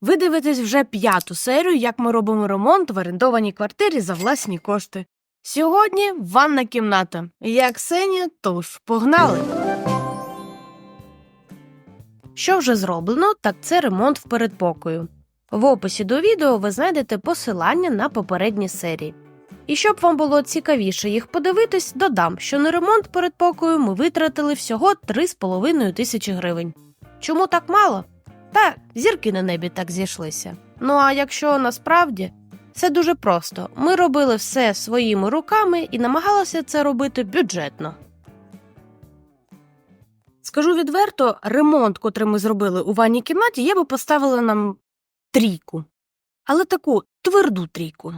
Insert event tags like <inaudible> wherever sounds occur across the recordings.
Ви дивитесь вже п'яту серію, як ми робимо ремонт в орендованій квартирі за власні кошти. Сьогодні ванна кімната. Я Ксенія, тож погнали. Що вже зроблено, так це ремонт в передпокою. В описі до відео ви знайдете посилання на попередні серії. І щоб вам було цікавіше їх подивитись, додам, що на ремонт передпокою ми витратили всього 3,5 тисячі гривень. Чому так мало? Та зірки на небі так зійшлися. Ну а якщо насправді все дуже просто. Ми робили все своїми руками і намагалися це робити бюджетно. Скажу відверто, ремонт, котрий ми зробили у ванній кімнаті, я би поставила нам трійку. Але таку тверду трійку.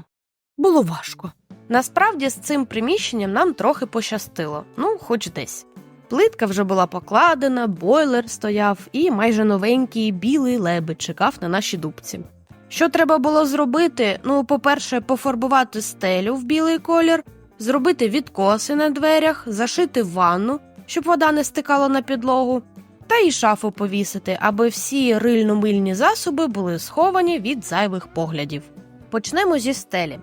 Було важко. Насправді з цим приміщенням нам трохи пощастило, ну, хоч десь. Плитка вже була покладена, бойлер стояв, і майже новенький білий лебедь чекав на нашій дубці. Що треба було зробити? Ну, по-перше, пофарбувати стелю в білий колір, зробити відкоси на дверях, зашити ванну, щоб вода не стикала на підлогу, та й шафу повісити, аби всі рильно-мильні засоби були сховані від зайвих поглядів. Почнемо зі стелі.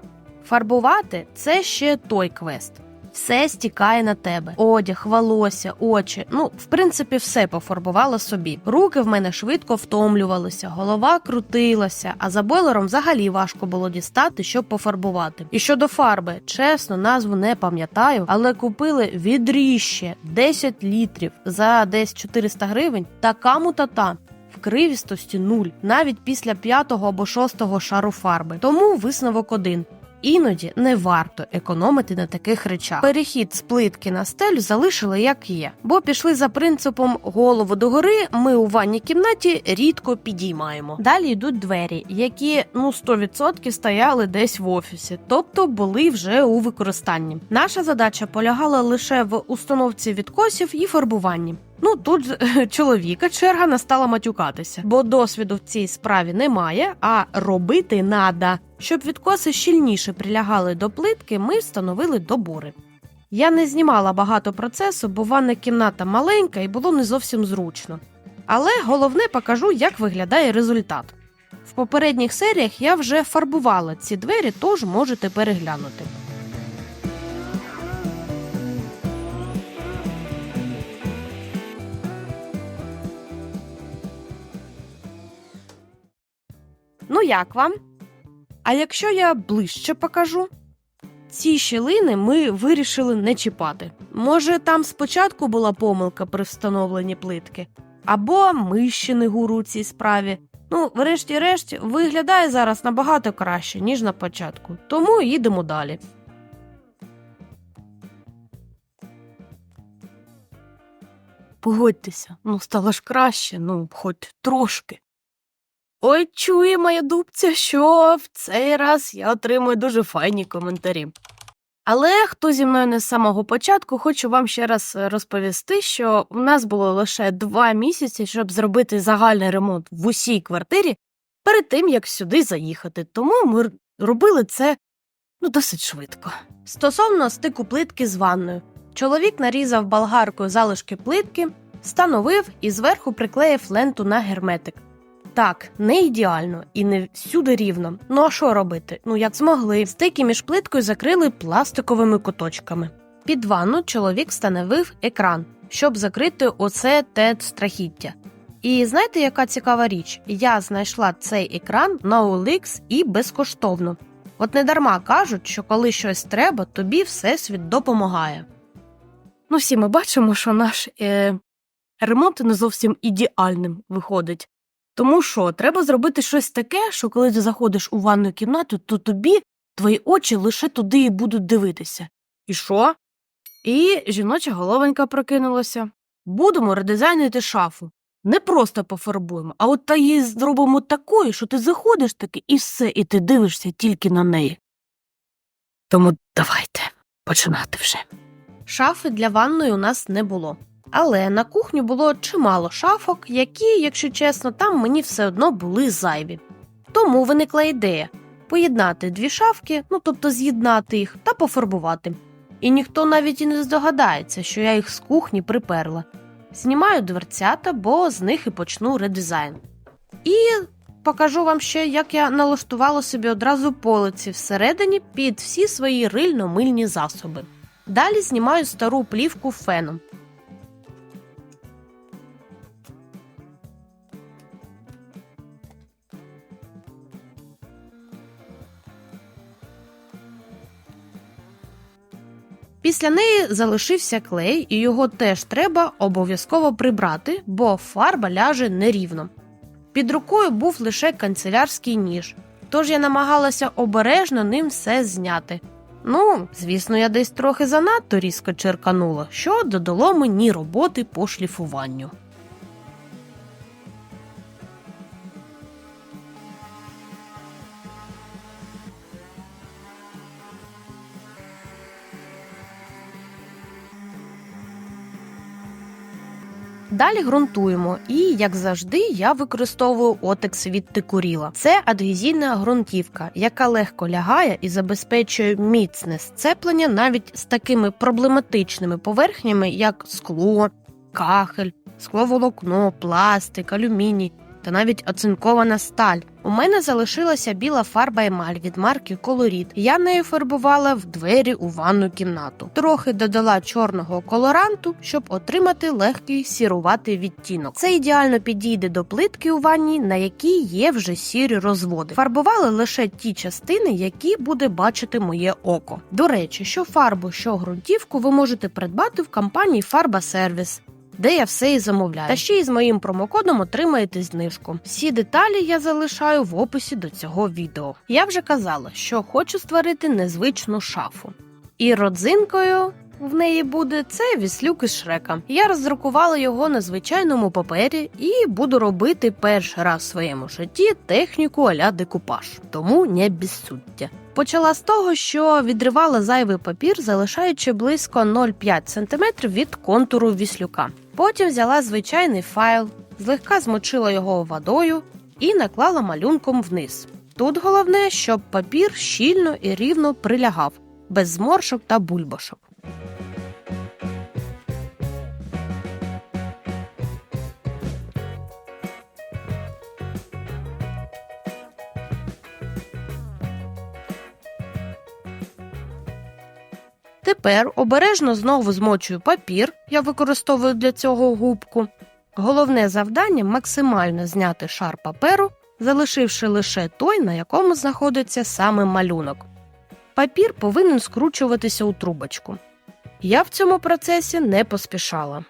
Фарбувати це ще той квест. Все стікає на тебе: одяг, волосся, очі. Ну, в принципі, все пофарбувала собі. Руки в мене швидко втомлювалися, голова крутилася, а за бойлером взагалі важко було дістати, щоб пофарбувати. І щодо фарби, чесно, назву не пам'ятаю, але купили відріще 10 літрів за десь 400 гривень. Така мутата. Вкривістості нуль, навіть після п'ятого або шостого шару фарби. Тому висновок один. Іноді не варто економити на таких речах. Перехід з плитки на стелю залишили як є, бо пішли за принципом голову догори. Ми у ванній кімнаті рідко підіймаємо. Далі йдуть двері, які ну 100% стояли десь в офісі, тобто були вже у використанні. Наша задача полягала лише в установці відкосів і фарбуванні. Ну тут <laughs> чоловіка черга настала матюкатися, бо досвіду в цій справі немає, а робити надо. Щоб відкоси щільніше прилягали до плитки, ми встановили добори. Я не знімала багато процесу, бо ванна кімната маленька і було не зовсім зручно. Але головне покажу, як виглядає результат. В попередніх серіях я вже фарбувала ці двері, тож можете переглянути. Ну як вам? А якщо я ближче покажу? Ці щілини ми вирішили не чіпати. Може, там спочатку була помилка при встановленні плитки, або ми ще не гуру у цій справі. Ну, врешті-решт, виглядає зараз набагато краще, ніж на початку. Тому їдемо далі. Погодьтеся, ну стало ж краще, ну, хоч трошки. Ой, чує моя дубця, що в цей раз я отримую дуже файні коментарі. Але хто зі мною не з самого початку, хочу вам ще раз розповісти, що в нас було лише два місяці, щоб зробити загальний ремонт в усій квартирі перед тим, як сюди заїхати. Тому ми робили це ну, досить швидко. Стосовно стику плитки з ванною, чоловік нарізав болгаркою залишки плитки, встановив і зверху приклеїв ленту на герметик. Так, не ідеально і не всюди рівно. Ну а що робити? Ну як змогли. Стики між плиткою закрили пластиковими куточками. Під ванну чоловік встановив екран, щоб закрити оце те страхіття. І знаєте, яка цікава річ? Я знайшла цей екран на OLX і безкоштовно. От не дарма кажуть, що коли щось треба, тобі всесвіт допомагає. Ну, всі ми бачимо, що наш е, ремонт не зовсім ідеальним виходить. Тому що треба зробити щось таке, що коли ти заходиш у ванну кімнату, то тобі твої очі лише туди і будуть дивитися. І що? І жіноча головонька прокинулася. Будемо редизайнити шафу. Не просто пофарбуємо, а от та її зробимо такою, що ти заходиш таки і все, і ти дивишся тільки на неї. Тому давайте починати вже. Шафи для ванної у нас не було. Але на кухню було чимало шафок, які, якщо чесно, там мені все одно були зайві. Тому виникла ідея поєднати дві шафки, ну тобто з'єднати їх та пофарбувати. І ніхто навіть і не здогадається, що я їх з кухні приперла. Знімаю дверцята, бо з них і почну редизайн. І покажу вам ще, як я налаштувала собі одразу полиці всередині під всі свої рильно-мильні засоби. Далі знімаю стару плівку феном. Після неї залишився клей, і його теж треба обов'язково прибрати, бо фарба ляже нерівно. Під рукою був лише канцелярський ніж, тож я намагалася обережно ним все зняти. Ну, звісно, я десь трохи занадто різко черканула, що додало мені роботи по шліфуванню. Далі ґрунтуємо, і, як завжди, я використовую отекс від текуріла. Це адгезійна ґрунтівка, яка легко лягає і забезпечує міцне сцеплення навіть з такими проблематичними поверхнями, як скло, кахель, скловолокно, пластик, алюміній та навіть оцинкована сталь. У мене залишилася біла фарба емаль від марки Колоріт. Я нею фарбувала в двері у ванну кімнату. Трохи додала чорного колоранту, щоб отримати легкий сіруватий відтінок. Це ідеально підійде до плитки у ванні, на якій є вже сірі розводи. Фарбували лише ті частини, які буде бачити моє око. До речі, що фарбу, що ґрунтівку ви можете придбати в компанії Фарба Сервіс де я все і замовляю. Та ще й з моїм промокодом отримаєте знижку. Всі деталі я залишаю в описі до цього відео. Я вже казала, що хочу створити незвичну шафу. І родзинкою в неї буде це віслюк із шрека. Я роздрукувала його на звичайному папері і буду робити перший раз в своєму житті техніку а-ля декупаж, тому не безсуддя. Почала з того, що відривала зайвий папір, залишаючи близько 0,5 см від контуру віслюка. Потім взяла звичайний файл, злегка змочила його водою і наклала малюнком вниз. Тут головне, щоб папір щільно і рівно прилягав, без зморшок та бульбашок. Тепер обережно знову змочую папір, я використовую для цього губку. Головне завдання максимально зняти шар паперу, залишивши лише той, на якому знаходиться саме малюнок. Папір повинен скручуватися у трубочку. Я в цьому процесі не поспішала.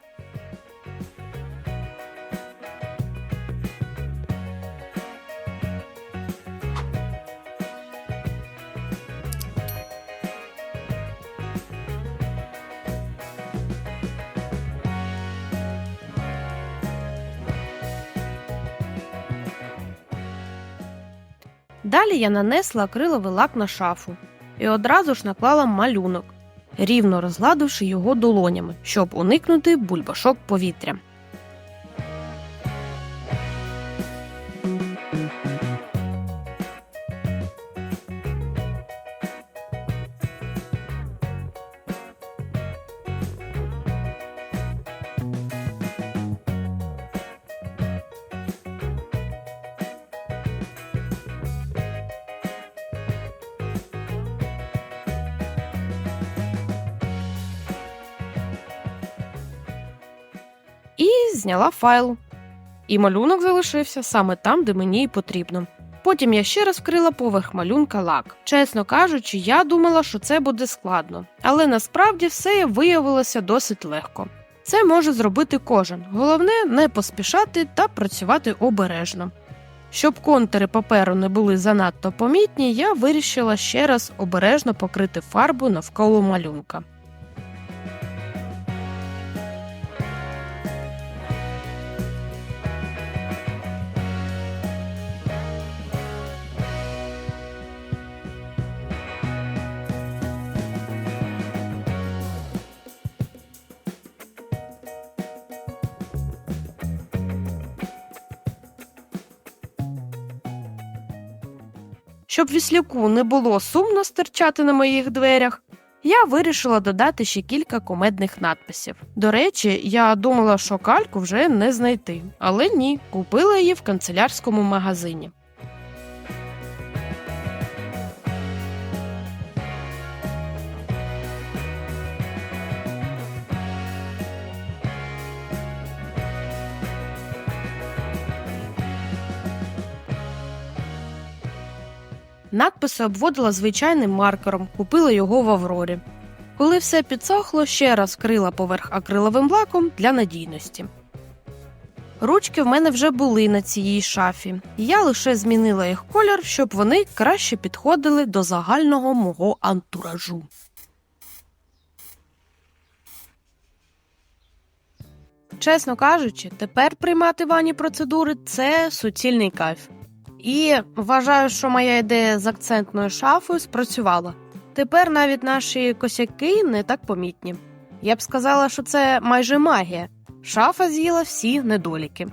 Далі я нанесла акриловий лак на шафу і одразу ж наклала малюнок, рівно розгладивши його долонями, щоб уникнути бульбашок повітря. Зняла файл. І малюнок залишився саме там, де мені й потрібно. Потім я ще раз вкрила поверх малюнка лак. Чесно кажучи, я думала, що це буде складно, але насправді все виявилося досить легко. Це може зробити кожен. Головне не поспішати та працювати обережно. Щоб контури паперу не були занадто помітні, я вирішила ще раз обережно покрити фарбу навколо малюнка. Щоб віслюку не було сумно стирчати на моїх дверях, я вирішила додати ще кілька комедних надписів. До речі, я думала, що кальку вже не знайти, але ні, купила її в канцелярському магазині. Надписи обводила звичайним маркером, купила його в Аврорі. Коли все підсохло, ще раз крила поверх акриловим лаком для надійності. Ручки в мене вже були на цій шафі, і я лише змінила їх колір, щоб вони краще підходили до загального мого антуражу. Чесно кажучи, тепер приймати ванні процедури це суцільний кайф. І вважаю, що моя ідея з акцентною шафою спрацювала. Тепер навіть наші косяки не так помітні. Я б сказала, що це майже магія. Шафа з'їла всі недоліки.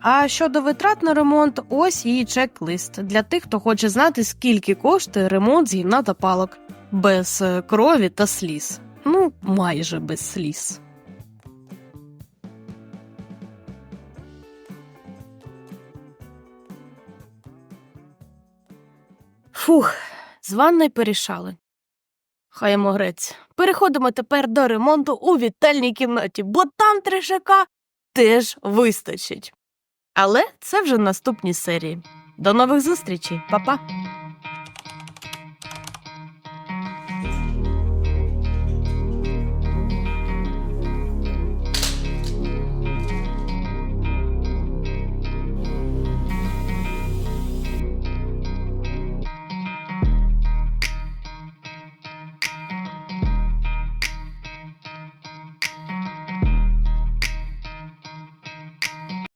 А щодо витрат на ремонт, ось її чек-лист для тих, хто хоче знати, скільки коштує ремонт з гівна та палок без крові та сліз. Ну, майже без сліз. Фух, з ванною порішали. Хай грець. Переходимо тепер до ремонту у вітальній кімнаті, бо там тришака теж вистачить. Але це вже наступні серії. До нових зустрічей, Па-па!